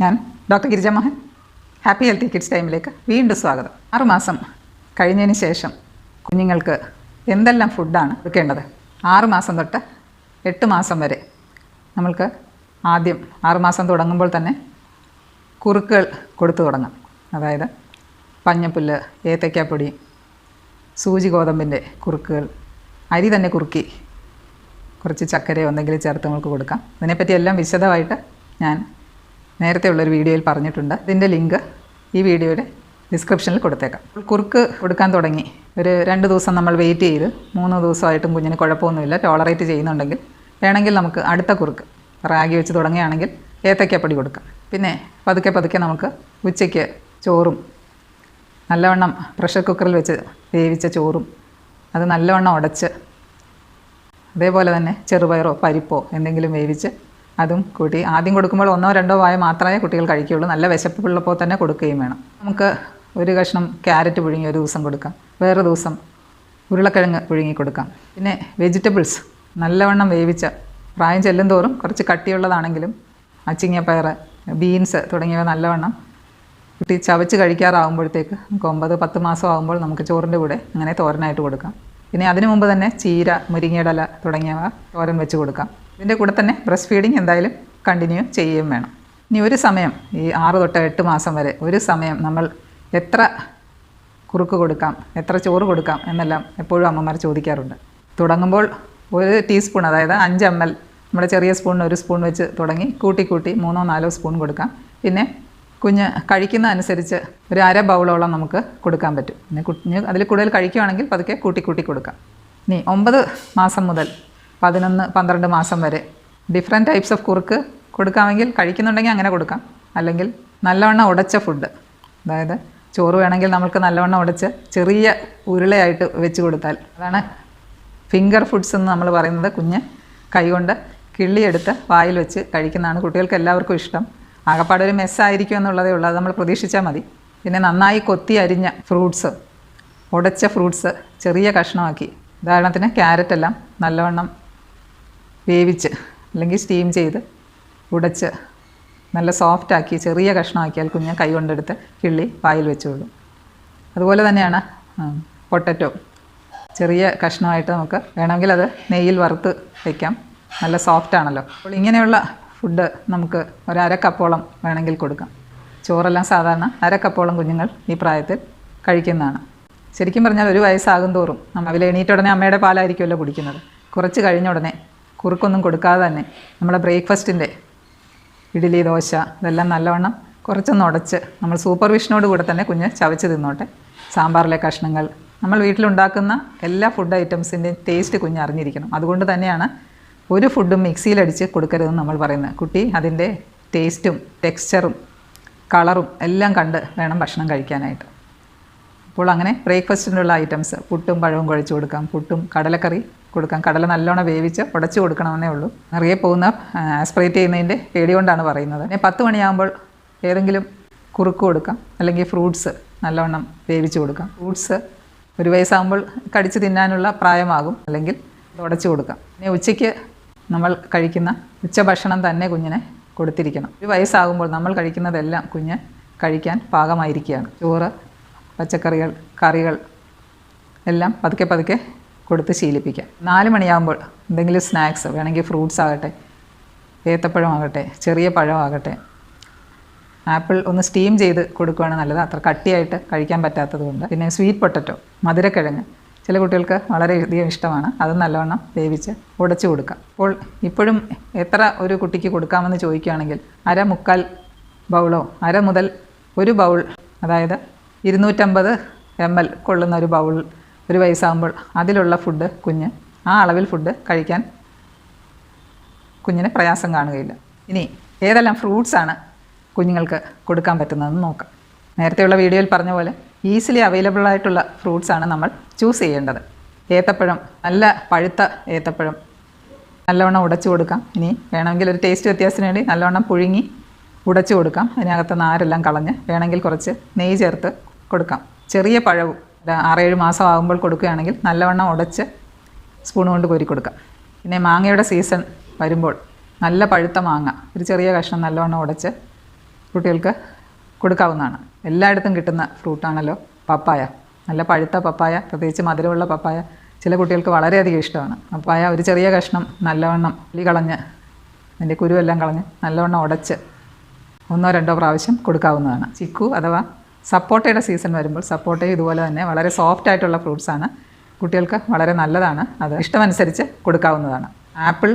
ഞാൻ doctor Girija Mohan happy healthy kids ടൈമിലേക്ക് വീണ്ടും സ്വാഗതം. ആറുമാസം കഴിഞ്ഞതിന് ശേഷം കുഞ്ഞുങ്ങൾക്ക് എന്തെല്ലാം ഫുഡാണ് കൊടുക്കേണ്ടത്? ആറുമാസം തൊട്ട് എട്ട് മാസം വരെ നമ്മൾക്ക് ആദ്യം ആറുമാസം തുടങ്ങുമ്പോൾ തന്നെ കുറുക്കുകൾ കൊടുത്തു തുടങ്ങാം. അതായത് പഞ്ഞപ്പുല്ല് ഏത്തയ്ക്കാപ്പൊടി സൂചി ഗോതമ്പിന്റെ കുറുക്കുകൾ അരി തന്നെ കുറുക്കി കുറച്ച് ചക്കരയോ എന്തെങ്കിലും ചേർത്ത് നമുക്ക് കൊടുക്കാം. ഇതിനെപ്പറ്റി എല്ലാം വിശദമായിട്ട് ഞാൻ നേരത്തെ ഉള്ളൊരു വീഡിയോയിൽ പറഞ്ഞിട്ടുണ്ട്. ഇതിന്റെ ലിങ്ക് ഈ വീഡിയോയുടെ ഡിസ്ക്രിപ്ഷനിൽ കൊടുത്തേക്കാം. കുറുക്ക് കൊടുക്കാൻ തുടങ്ങി. ഒരു രണ്ട് ദിവസം നമ്മൾ വെയിറ്റ് ചെയ്ത് മൂന്ന് ദിവസമായിട്ടും കുഞ്ഞിന് കുഴപ്പമൊന്നുമില്ല. ടോളറേറ്റ് ചെയ്യുന്നുണ്ടെങ്കിൽ വേണമെങ്കിൽ നമുക്ക് അടുത്ത കുറുക്ക് റാഗി വെച്ച് തുടങ്ങുകയാണെങ്കിൽ ഏത്തയ്ക്കപ്പൊടി കൊടുക്കാം. പിന്നെ പതുക്കെ പതുക്കെ നമുക്ക് ഉച്ചയ്ക്ക് ചോറും നല്ലവണ്ണം പ്രഷർ കുക്കറിൽ വെച്ച് വേവിച്ച ചോറും അത് നല്ലവണ്ണം ഉടച്ച് അതേപോലെ തന്നെ ചെറുപയറോ പരിപ്പോ എന്തെങ്കിലും വേവിച്ച് അതും കൂട്ടി ആദ്യം കൊടുക്കുമ്പോൾ ഒന്നോ രണ്ടോ വായ മാത്രമേ കുട്ടികൾ കഴിക്കുകയുള്ളൂ. നല്ല വിശപ്പുള്ളപ്പോൾ തന്നെ കൊടുക്കുകയും വേണം. നമുക്ക് ഒരു കഷ്ണം ക്യാരറ്റ് പുഴുങ്ങി ഒരു ദിവസം കൊടുക്കാം. വേറെ ദിവസം ഉരുളക്കിഴങ്ങ് പുഴുങ്ങി കൊടുക്കാം. പിന്നെ വെജിറ്റബിൾസ്. നല്ലവണ്ണം വേവിച്ച പ്രായം ചെല്ലും തോറും കുറച്ച് കട്ടിയുള്ളതാണെങ്കിലും അച്ചിങ്ങപ്പയർ ബീൻസ് തുടങ്ങിയവ നല്ലവണ്ണം കുട്ടി ചവച്ച് കഴിക്കാറാവുമ്പോഴത്തേക്ക് നമുക്ക് ഒമ്പത് പത്ത് മാസം ആകുമ്പോൾ നമുക്ക് ചോറിന്റെ കൂടെ അങ്ങനെ തോരനായിട്ട് കൊടുക്കാം. പിന്നെ അതിനു മുമ്പ് തന്നെ ചീര മുരിങ്ങയുടെ തുടങ്ങിയവ തോരൻ വെച്ച് കൊടുക്കാം. ഇതിന്റെ കൂടെ തന്നെ ബ്രസ്റ്റ് ഫീഡിങ് എന്തായാലും കണ്ടിന്യൂ ചെയ്യുകയും വേണം. ഇനി ഒരു സമയം ഈ ആറ് തൊട്ട് എട്ട് മാസം വരെ ഒരു സമയം നമ്മൾ എത്ര കുറുക്ക് കൊടുക്കാം എത്ര ചോറ് കൊടുക്കാം എന്നെല്ലാം എപ്പോഴും അമ്മമാർ ചോദിക്കാറുണ്ട്. തുടങ്ങുമ്പോൾ ഒരു ടീസ്പൂൺ അതായത് അഞ്ച് എം എൽ നമ്മുടെ ചെറിയ സ്പൂണിന് ഒരു സ്പൂൺ വെച്ച് തുടങ്ങി കൂട്ടി കൂട്ടി മൂന്നോ നാലോ സ്പൂൺ കൊടുക്കാം. പിന്നെ കുഞ്ഞ് കഴിക്കുന്ന അനുസരിച്ച് ഒരു അര ബൗളോളം നമുക്ക് കൊടുക്കാൻ പറ്റും. പിന്നെ കുഞ്ഞ് അതിൽ കൂടുതൽ കഴിക്കുകയാണെങ്കിൽ പതുക്കെ കൂട്ടി കൂട്ടി കൊടുക്കാം. ഇനി ഒമ്പത് മാസം മുതൽ പതിനൊന്ന് പന്ത്രണ്ട് മാസം വരെ. ഡിഫറെന്റ് ടൈപ്സ് ഓഫ് കുറുക്ക് കൊടുക്കാമെങ്കിൽ കഴിക്കുന്നുണ്ടെങ്കിൽ അങ്ങനെ കൊടുക്കാം. അല്ലെങ്കിൽ നല്ലവണ്ണം ഉടച്ച ഫുഡ് അതായത് ചോറ് വേണമെങ്കിൽ നമുക്ക് നല്ലവണ്ണം ഉടച്ച് ചെറിയ ഉരുളയായിട്ട് വെച്ച് കൊടുത്താൽ. അതാണ് ഫിംഗർ ഫുഡ്സ് എന്ന് നമ്മൾ പറയുന്നത് കുഞ്ഞ് കൈകൊണ്ട് കിള്ളിയെടുത്ത് വായിൽ വെച്ച് കഴിക്കുന്നതാണ് കുട്ടികൾക്ക് എല്ലാവർക്കും ഇഷ്ടം. ആകപ്പാടെ ഒരു മെസ്സായിരിക്കും എന്നുള്ളതേ ഉള്ളൂ. അത് നമ്മൾ പ്രതീക്ഷിച്ചാൽ മതി. പിന്നെ നന്നായി കൊത്തി അരിഞ്ഞ ഫ്രൂട്ട്സ് ഉടച്ച ഫ്രൂട്ട്സ് ചെറിയ കഷ്ണമാക്കി. ഉദാഹരണത്തിന് ക്യാരറ്റ് എല്ലാം നല്ലവണ്ണം വേവിച്ച് അല്ലെങ്കിൽ സ്റ്റീം ചെയ്ത് ഉടച്ച് നല്ല സോഫ്റ്റ് ആക്കി ചെറിയ കഷ്ണമാക്കിയാൽ കുഞ്ഞ് കൈ കൊണ്ടെടുത്ത് കിള്ളി വായിൽ വെച്ചോളും അതുപോലെ തന്നെയാണ് പൊട്ടറ്റോ ചെറിയ കഷ്ണമായിട്ട് നമുക്ക് വേണമെങ്കിൽ അത് നെയ്യിൽ വറുത്ത് വയ്ക്കാം നല്ല സോഫ്റ്റ് ആണല്ലോ. അപ്പോൾ ഇങ്ങനെയുള്ള ഫുഡ് നമുക്ക് ഒരു അര കപ്പോളം വേണമെങ്കിൽ കൊടുക്കാം. ചോറെല്ലാം സാധാരണ അര കപ്പോളം കുഞ്ഞുങ്ങൾ ഈ പ്രായത്തിൽ കഴിക്കുന്നതാണ്. ശരിക്കും പറഞ്ഞാൽ ഒരു വയസ്സാകും തോറും നമ്മൾ എണീറ്റ ഉടനെ അമ്മയുടെ പാലായിരിക്കുമല്ലോ കുടിക്കുന്നത്. കുറച്ച് കഴിഞ്ഞ ഉടനെ കുറുക്കൊന്നും കൊടുക്കാതെ തന്നെ. നമ്മുടെ ബ്രേക്ക്ഫാസ്റ്റിന്റെ ഇഡ്ഡലി ദോശ ഇതെല്ലാം നല്ലവണ്ണം കുറച്ചൊന്ന് ഉടച്ച് നമ്മൾ സൂപ്പർവിഷനോട് കൂടെ തന്നെ കുഞ്ഞ് ചവച്ച് തിന്നോട്ടെ. സാമ്പാറിലെ കഷ്ണങ്ങൾ. നമ്മൾ വീട്ടിലുണ്ടാക്കുന്ന എല്ലാ ഫുഡ് ഐറ്റംസിന്റെയും ടേസ്റ്റ് കുഞ്ഞ് അറിഞ്ഞിരിക്കണം. അതുകൊണ്ട് തന്നെയാണ് ഒരു ഫുഡും മിക്സിയിലടിച്ച് കൊടുക്കരുതെന്ന് നമ്മൾ പറയുന്നത്. കുട്ടി അതിന്റെ ടേസ്റ്റും ടെക്സ്ചറും കളറും എല്ലാം കണ്ട് വേണം ഭക്ഷണം കഴിക്കാനായിട്ട്. അപ്പോൾ അങ്ങനെ ബ്രേക്ക്ഫാസ്റ്റിനുള്ള ഐറ്റംസ് പുട്ടും പഴവും കുഴച്ച് കൊടുക്കാം. പുട്ടും കടലക്കറി കൊടുക്കാം. കടല നല്ലോണം വേവിച്ച് ഉടച്ചു കൊടുക്കണമെന്നേ ഉള്ളൂ. നിറയെ പോകുന്ന സ്പ്രേറ്റ് ചെയ്യുന്നതിന്റെ പേടി കൊണ്ടാണ് പറയുന്നത്. പിന്നെ പത്ത് മണിയാകുമ്പോൾ ഏതെങ്കിലും കുറുക്ക് കൊടുക്കാം. അല്ലെങ്കിൽ ഫ്രൂട്ട്സ് നല്ലവണ്ണം വേവിച്ച് കൊടുക്കാം. ഫ്രൂട്ട്സ് ഒരു വയസ്സാകുമ്പോൾ കടിച്ച് തിന്നാനുള്ള പ്രായമാകും. അല്ലെങ്കിൽ ഉടച്ചു കൊടുക്കാം. പിന്നെ ഉച്ചയ്ക്ക് നമ്മൾ കഴിക്കുന്ന ഉച്ചഭക്ഷണം തന്നെ കുഞ്ഞിനെ കൊടുത്തിരിക്കണം. ഒരു വയസ്സാകുമ്പോൾ നമ്മൾ കഴിക്കുന്നതെല്ലാം കുഞ്ഞ് കഴിക്കാൻ പാകമായിരിക്കുകയാണ്. ചോറ് പച്ചക്കറികൾ കറികൾ എല്ലാം പതുക്കെ പതുക്കെ കൊടുത്ത് ശീലിപ്പിക്കാം. നാല് മണിയാകുമ്പോൾ എന്തെങ്കിലും സ്നാക്സ് വേണമെങ്കിൽ ഫ്രൂട്ട്സ് ആകട്ടെ ഏത്തപ്പഴമാകട്ടെ ചെറിയ പഴമാകട്ടെ. ആപ്പിൾ ഒന്ന് സ്റ്റീം ചെയ്ത് കൊടുക്കുകയാണ് നല്ലത്. അത്ര കട്ടിയായിട്ട് കഴിക്കാൻ പറ്റാത്തത് കൊണ്ട്. പിന്നെ സ്വീറ്റ് പൊട്ടറ്റോ മധുരക്കിഴങ്ങ്. ചില കുട്ടികൾക്ക് വളരെ വളരെയധികം ഇഷ്ടമാണ്. അത് നല്ലവണ്ണം വേവിച്ച് ഉടച്ചു കൊടുക്കുക അപ്പോൾ ഇപ്പോഴും എത്ര ഒരു കുട്ടിക്ക് കൊടുക്കാമെന്ന് ചോദിക്കുകയാണെങ്കിൽ അര മുക്കാൽ ബൗളോ അര മുതൽ ഒരു ബൗൾ അതായത് ഇരുന്നൂറ്റമ്പത് എം എൽ കൊള്ളുന്ന ഒരു ബൗൾ ഒരു വയസ്സാകുമ്പോൾ അതിലുള്ള ഫുഡ് കുഞ്ഞ് ആ അളവിൽ ഫുഡ് കഴിക്കാൻ കുഞ്ഞിന് പ്രയാസം കാണുകയില്ല. ഇനി ഏതെല്ലാം ഫ്രൂട്ട്സാണ് കുഞ്ഞുങ്ങൾക്ക് കൊടുക്കാൻ പറ്റുന്നതെന്ന് നോക്കാം. നേരത്തെയുള്ള വീഡിയോയിൽ പറഞ്ഞ പോലെ ഈസിലി അവൈലബിൾ ആയിട്ടുള്ള ഫ്രൂട്ട്സാണ് നമ്മൾ ചൂസ് ചെയ്യേണ്ടത്. ഏത്തപ്പഴം നല്ല പഴുത്ത ഏത്തപ്പഴം നല്ലവണ്ണം ഉടച്ചു കൊടുക്കാം. ഇനി വേണമെങ്കിൽ ഒരു ടേസ്റ്റ് വ്യത്യാസത്തിന് വേണ്ടി നല്ലവണ്ണം പുഴുങ്ങി ഉടച്ചു കൊടുക്കാം. അതിനകത്ത് നാരെല്ലാം കളഞ്ഞ് വേണമെങ്കിൽ കുറച്ച് നെയ്യ് ചേർത്ത് കൊടുക്കാം. ചെറിയ പഴവും ആറേഴ് മാസം ആകുമ്പോൾ കൊടുക്കുകയാണെങ്കിൽ നല്ലവണ്ണം ഉടച്ച് സ്പൂൺ കൊണ്ട് കോരി കൊടുക്കാം. പിന്നെ മാങ്ങയുടെ സീസൺ വരുമ്പോൾ നല്ല പഴുത്ത മാങ്ങ ഒരു ചെറിയ കഷ്ണം നല്ലവണ്ണം ഉടച്ച് കുട്ടികൾക്ക് കൊടുക്കാവുന്നതാണ്. എല്ലായിടത്തും കിട്ടുന്ന ഫ്രൂട്ടാണല്ലോ പപ്പായ. നല്ല പഴുത്ത പപ്പായ പ്രത്യേകിച്ച് മധുരമുള്ള പപ്പായ ചില കുട്ടികൾക്ക് വളരെയധികം ഇഷ്ടമാണ്. പപ്പായ ഒരു ചെറിയ കഷ്ണം നല്ലവണ്ണം ഉള്ളി കളഞ്ഞ് അതിന്റെ കുരുവെല്ലാം കളഞ്ഞ് നല്ലവണ്ണം ഉടച്ച് ഒന്നോ രണ്ടോ പ്രാവശ്യം കൊടുക്കാവുന്നതാണ്. ചിക്കു അഥവാ സപ്പോട്ടയുടെ സീസൺ വരുമ്പോൾ സപ്പോട്ടയും ഇതുപോലെ തന്നെ വളരെ സോഫ്റ്റ് ആയിട്ടുള്ള ഫ്രൂട്ട്സാണ് കുട്ടികൾക്ക് വളരെ നല്ലതാണ്. അത് ഇഷ്ടമനുസരിച്ച് കൊടുക്കാവുന്നതാണ്. ആപ്പിൾ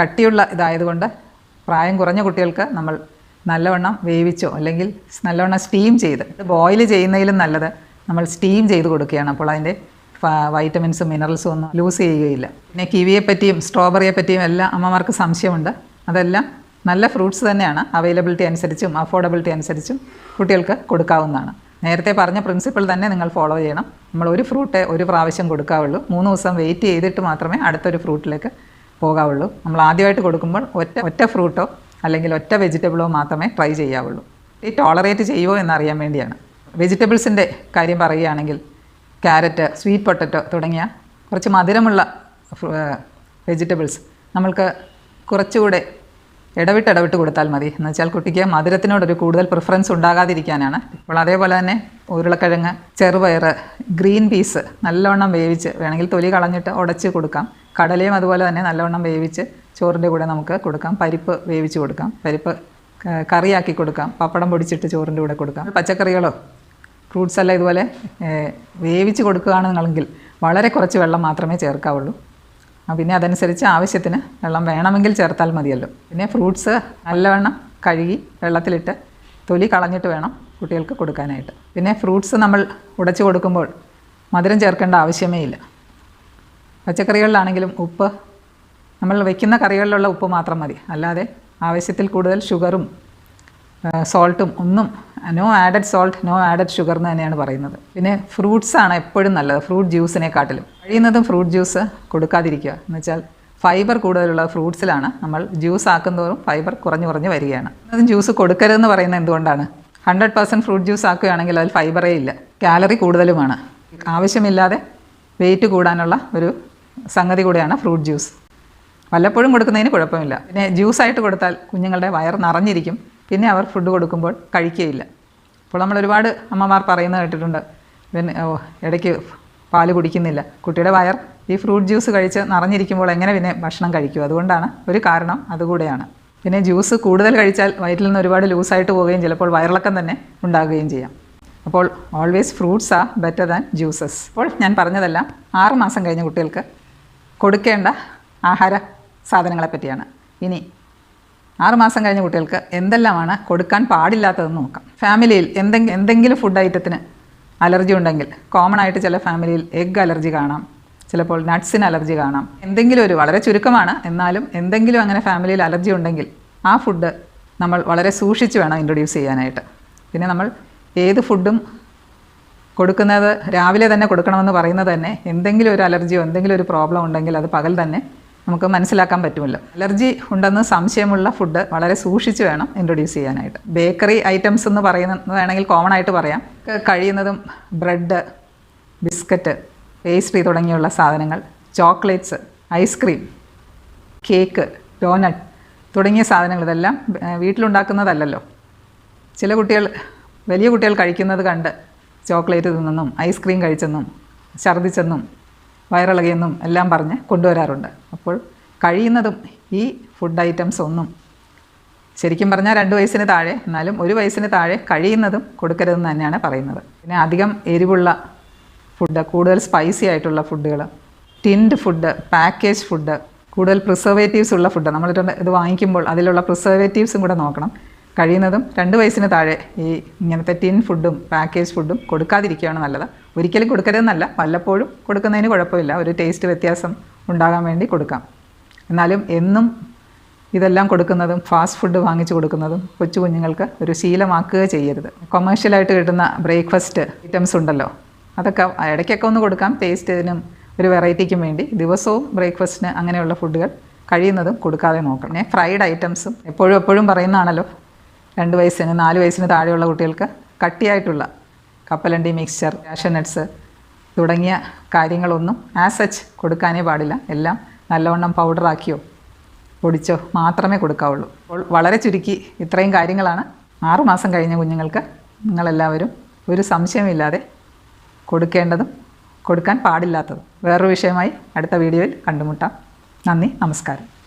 കട്ടിയുള്ള ഇതായതുകൊണ്ട് പ്രായം കുറഞ്ഞ കുട്ടികൾക്ക് നമ്മൾ നല്ലവണ്ണം വേവിച്ചോ അല്ലെങ്കിൽ നല്ലവണ്ണം സ്റ്റീം ചെയ്ത് ബോയിൽ ചെയ്യുന്നതിലും നല്ലത് നമ്മൾ സ്റ്റീം ചെയ്ത് കൊടുക്കുകയാണ്. അപ്പോൾ അതിന്റെ വൈറ്റമിൻസും മിനറൽസും ഒന്നും ലൂസ് ചെയ്യുകയില്ല. പിന്നെ കിവിയെ പറ്റിയും സ്ട്രോബെറിയെ പറ്റിയും എല്ലാം അമ്മമാർക്ക് സംശയമുണ്ട്. അതെല്ലാം നല്ല ഫ്രൂട്ട്സ് തന്നെയാണ് അവൈലബിലിറ്റി അനുസരിച്ചും അഫോർഡബിലിറ്റി അനുസരിച്ചും കുട്ടികൾക്ക് കൊടുക്കാവുന്നതാണ്. നേരത്തെ പറഞ്ഞ പ്രിൻസിപ്പിൾ തന്നെ നിങ്ങൾ ഫോളോ ചെയ്യണം. നമ്മൾ ഒരു ഫ്രൂട്ടേ ഒരു പ്രാവശ്യം കൊടുക്കാവുള്ളൂ. മൂന്ന് ദിവസം വെയിറ്റ് ചെയ്തിട്ട് മാത്രമേ അടുത്തൊരു ഫ്രൂട്ടിലേക്ക് പോകാവുള്ളൂ. നമ്മൾ ആദ്യമായിട്ട് കൊടുക്കുമ്പോൾ ഒറ്റ ഒറ്റ ഫ്രൂട്ടോ അല്ലെങ്കിൽ ഒറ്റ വെജിറ്റബിളോ മാത്രമേ ട്രൈ ചെയ്യാവുള്ളൂ. ഈ ടോളറേറ്റ് ചെയ്യുമോ എന്നറിയാൻ വേണ്ടിയാണ്. വെജിറ്റബിൾസിന്റെ കാര്യം പറയുകയാണെങ്കിൽ ക്യാരറ്റ് സ്വീറ്റ് പൊട്ടറ്റോ തുടങ്ങിയ കുറച്ച് മധുരമുള്ള വെജിറ്റബിൾസ് നമ്മൾക്ക് കുറച്ചുകൂടെ ഇടവിട്ട് ഇടവിട്ട് കൊടുത്താൽ മതി. എന്ന് വെച്ചാൽ കുട്ടിക്ക് മധുരത്തിനോടൊരു കൂടുതൽ പ്രിഫറൻസ് ഉണ്ടാകാതിരിക്കാനാണ്. അപ്പോൾ അതേപോലെ തന്നെ ഉരുളക്കിഴങ്ങ് ചെറുപയർ ഗ്രീൻ പീസ് നല്ലവണ്ണം വേവിച്ച് വേണമെങ്കിൽ തൊലി കളഞ്ഞിട്ട് ഉടച്ച് കൊടുക്കാം. കടലയും അതുപോലെ തന്നെ നല്ലവണ്ണം വേവിച്ച് ചോറിന്റെ കൂടെ നമുക്ക് കൊടുക്കാം. പരിപ്പ് വേവിച്ച് കൊടുക്കാം. പരിപ്പ് കറിയാക്കി കൊടുക്കാം. പപ്പടം പൊടിച്ചിട്ട് ചോറിന്റെ കൂടെ കൊടുക്കാം. പച്ചക്കറികളോ ഫ്രൂട്ട്സ് എല്ലാം ഇതുപോലെ വേവിച്ച് കൊടുക്കുകയാണെന്നുണ്ടെങ്കിൽ വളരെ കുറച്ച് വെള്ളം മാത്രമേ ചേർക്കാവുള്ളൂ. പിന്നെ അതനുസരിച്ച് ആവശ്യത്തിന് വെള്ളം വേണമെങ്കിൽ ചേർത്താൽ മതിയല്ലോ. പിന്നെ ഫ്രൂട്ട്സ് നല്ലവണ്ണം കഴുകി വെള്ളത്തിലിട്ട് തൊലി കളഞ്ഞിട്ട് വേണം കുട്ടികൾക്ക് കൊടുക്കാനായിട്ട്. പിന്നെ ഫ്രൂട്ട്സ് നമ്മൾ ഉടച്ചു കൊടുക്കുമ്പോൾ മധുരം ചേർക്കേണ്ട ആവശ്യമേ ഇല്ല. പച്ചക്കറികളിലാണെങ്കിലും ഉപ്പ് നമ്മൾ വയ്ക്കുന്ന കറികളിലുള്ള ഉപ്പ് മാത്രം മതി. അല്ലാതെ ആവശ്യത്തിൽ കൂടുതൽ ഷുഗറും സോൾട്ടും ഒന്നും no added salt no added sugar എന്ന് തന്നെയാണ് പറയുന്നത്. പിന്നെ ഫ്രൂട്ട്സ് ആണ് എപ്പോഴും നല്ലത്. ഫ്രൂട്ട് ജ്യൂസിനെക്കാട്ടിലും കഴിയുന്നതും ഫ്രൂട്ട് ജ്യൂസ് കൊടുക്കാതിരിക്കുക. എന്ന് വെച്ചാൽ ഫൈബർ കൂടുതലുള്ള ഫ്രൂട്ട്സിലാണ് നമ്മൾ ജ്യൂസ് ആക്കുന്തോറും ഫൈബർ കുറഞ്ഞു കുറഞ്ഞ് വരികയാണ്. അതും ജ്യൂസ് കൊടുക്കരുതെന്ന് പറയുന്നത് എന്തുകൊണ്ടാണ്? ഹൺഡ്രഡ് പെർസെന്റ് ഫ്രൂട്ട് ജ്യൂസ് ആക്കുകയാണെങ്കിൽ അതിൽ ഫൈബറേ ഇല്ല. കാലറി കൂടുതലുമാണ്. ആവശ്യമില്ലാതെ വെയിറ്റ് കൂടാനുള്ള ഒരു സംഗതി കൂടെയാണ് ഫ്രൂട്ട് ജ്യൂസ് വല്ലപ്പോഴും കൊടുക്കുന്നതിന് കുഴപ്പമില്ല. പിന്നെ ജ്യൂസായിട്ട് കൊടുത്താൽ കുഞ്ഞുങ്ങളുടെ വയർ നിറഞ്ഞിരിക്കും. പിന്നെ അവർ ഫുഡ് കൊടുക്കുമ്പോൾ കഴിക്കുകയില്ല. അപ്പോൾ നമ്മൾ ഒരുപാട് അമ്മമാർ പറയുന്നത് കേട്ടിട്ടുണ്ട്. പിന്നെ ഇടയ്ക്ക് പാൽ കുടിക്കുന്നില്ല. കുട്ടിയുടെ വയർ ഈ ഫ്രൂട്ട് ജ്യൂസ് കഴിച്ച് നിറഞ്ഞിരിക്കുമ്പോൾ എങ്ങനെ പിന്നെ ഭക്ഷണം കഴിക്കും? അതുകൊണ്ടാണ് ഒരു കാരണം അതുകൂടെയാണ്. പിന്നെ ജ്യൂസ് കൂടുതൽ കഴിച്ചാൽ വയറ്റിൽ നിന്ന് ഒരുപാട് ലൂസായിട്ട് പോവുകയും ചിലപ്പോൾ വയറിളക്കം തന്നെ ഉണ്ടാകുകയും ചെയ്യാം. അപ്പോൾ always fruits are better than juices അപ്പോൾ ഞാൻ പറഞ്ഞതെല്ലാം ആറ് മാസം കഴിഞ്ഞ കുട്ടികൾക്ക് കൊടുക്കേണ്ട ആഹാര സാധനങ്ങളെ പറ്റിയാണ്. ഇനി ആറ് മാസം കഴിഞ്ഞ കുട്ടികൾക്ക് എന്തെല്ലാമാണ് കൊടുക്കാൻ പാടില്ലാത്തതെന്ന് നോക്കാം. ഫാമിലിയിൽ എന്തെങ്കിലും എന്തെങ്കിലും ഫുഡ് ഐറ്റത്തിന് അലർജി ഉണ്ടെങ്കിൽ കോമൺ ആയിട്ട് ചില ഫാമിലിയിൽ എഗ് അലർജി കാണാം. ചിലപ്പോൾ നട്ട്സിന് അലർജി കാണാം. എന്തെങ്കിലും ഒരു വളരെ ചുരുക്കമാണ്. എന്നാലും എന്തെങ്കിലും അങ്ങനെ ഫാമിലിയിൽ അലർജി ഉണ്ടെങ്കിൽ ആ ഫുഡ് നമ്മൾ വളരെ സൂക്ഷിച്ച് വേണം ഇൻട്രൊഡ്യൂസ് ചെയ്യാനായിട്ട്. പിന്നെ നമ്മൾ ഏത് ഫുഡും കൊടുക്കുന്നത് രാവിലെ തന്നെ കൊടുക്കണമെന്ന് പറയുന്നത് തന്നെ എന്തെങ്കിലും ഒരു അലർജിയോ എന്തെങ്കിലും ഒരു പ്രോബ്ലം ഉണ്ടെങ്കിൽ അത് പകൽ തന്നെ നമുക്ക് മനസ്സിലാക്കാൻ പറ്റുമല്ലോ. അലർജി ഉണ്ടെന്ന് സംശയമുള്ള ഫുഡ് വളരെ സൂക്ഷിച്ച് വേണം ഇൻട്രൊഡ്യൂസ് ചെയ്യാനായിട്ട്. ബേക്കറി ഐറ്റംസ് എന്ന് പറയുന്നത് വേണമെങ്കിൽ കോമൺ ആയിട്ട് പറയാം. കഴിയുന്നതും ബ്രെഡ് ബിസ്ക്കറ്റ് പേസ്ട്രി തുടങ്ങിയുള്ള സാധനങ്ങൾ ചോക്ലേറ്റ്സ് ഐസ്ക്രീം കേക്ക് ഡോനട്ട് തുടങ്ങിയ സാധനങ്ങൾ ഇതെല്ലാം വീട്ടിലുണ്ടാക്കുന്നതല്ലല്ലോ. ചില കുട്ടികൾ വലിയ കുട്ടികൾ കഴിക്കുന്നത് കണ്ട് ചോക്ലേറ്റ് തിന്നെന്നും ഐസ്ക്രീം കഴിച്ചെന്നും ഛർദിച്ചെന്നും വയറിളകിയെന്നും എല്ലാം പറഞ്ഞ് കൊണ്ടുവരാറുണ്ട്. അപ്പോൾ കഴിയുന്നതും ഈ ഫുഡ് ഐറ്റംസ് ഒന്നും ശരിക്കും പറഞ്ഞാൽ രണ്ട് വയസ്സിന് താഴെ എന്നാലും ഒരു വയസ്സിന് താഴെ കഴിയുന്നതും കൊടുക്കരുതെന്ന് തന്നെയാണ് പറയുന്നത്. പിന്നെ അധികം എരിവുള്ള ഫുഡ് കൂടുതൽ സ്പൈസി ആയിട്ടുള്ള ഫുഡുകൾ ടിൻഡ് ഫുഡ് പാക്കേജ് ഫുഡ് കൂടുതൽ പ്രിസർവേറ്റീവ്സ് ഉള്ള ഫുഡ് നമ്മൾ ഇത് വാങ്ങിക്കുമ്പോൾ അതിലുള്ള പ്രിസർവേറ്റീവ്സും കൂടെ നോക്കണം. കഴിയുന്നതും രണ്ട് വയസ്സിന് താഴെ ഈ ഇങ്ങനത്തെ ടിൻ ഫുഡും പാക്കേജ് ഫുഡും കൊടുക്കാതിരിക്കുകയാണ് നല്ലത്. ഒരിക്കലും കൊടുക്കരുതെന്നല്ല വല്ലപ്പോഴും കൊടുക്കുന്നതിന് കുഴപ്പമില്ല. ഒരു ടേസ്റ്റ് വ്യത്യാസം ഉണ്ടാകാൻ വേണ്ടി കൊടുക്കാം. എന്നാലും എന്നും ഇതെല്ലാം കൊടുക്കുന്നതും ഫാസ്റ്റ് ഫുഡ് വാങ്ങിച്ചു കൊടുക്കുന്നതും കൊച്ചു കുഞ്ഞുങ്ങൾക്ക് ഒരു ശീലമാക്കുക ചെയ്യരുത്. കൊമേഴ്ഷ്യലായിട്ട് കിട്ടുന്ന ബ്രേക്ക്ഫാസ്റ്റ് ഐറ്റംസ് ഉണ്ടല്ലോ. അതൊക്കെ ഇടയ്ക്കൊക്കെ ഒന്ന് കൊടുക്കാം. ടേസ്റ്റിനും ഒരു വെറൈറ്റിക്കും വേണ്ടി ദിവസവും ബ്രേക്ക്ഫാസ്റ്റിന് അങ്ങനെയുള്ള ഫുഡുകൾ കഴിയുന്നതും കൊടുക്കാതെ നോക്കണം. പിന്നെ ഫ്രൈഡ് ഐറ്റംസും എപ്പോഴും എപ്പോഴും പറയുന്നതാണല്ലോ. രണ്ട് വയസ്സിന് നാല് വയസ്സിന് താഴെയുള്ള കുട്ടികൾക്ക് കട്ടിയായിട്ടുള്ള കപ്പലണ്ടി മിക്സ്ചർ കാഷ്യൂ നട്ട്സ് തുടങ്ങിയ കാര്യങ്ങളൊന്നും ആസ് സച്ച് കൊടുക്കാനേ പാടില്ല. എല്ലാം നല്ലവണ്ണം പൗഡറാക്കിയോ പൊടിച്ചോ മാത്രമേ കൊടുക്കാവുള്ളൂ. അപ്പോൾ വളരെ ചുരുക്കി ഇത്രയും കാര്യങ്ങളാണ്. ആറുമാസം കഴിഞ്ഞ കുഞ്ഞുങ്ങൾക്ക് നിങ്ങളെല്ലാവരും ഒരു സംശയമില്ലാതെ കൊടുക്കേണ്ടതും കൊടുക്കാൻ പാടില്ലാത്തതും. വേറൊരു വിഷയമായി അടുത്ത വീഡിയോയിൽ കണ്ടുമുട്ടാം. നന്ദി നമസ്കാരം.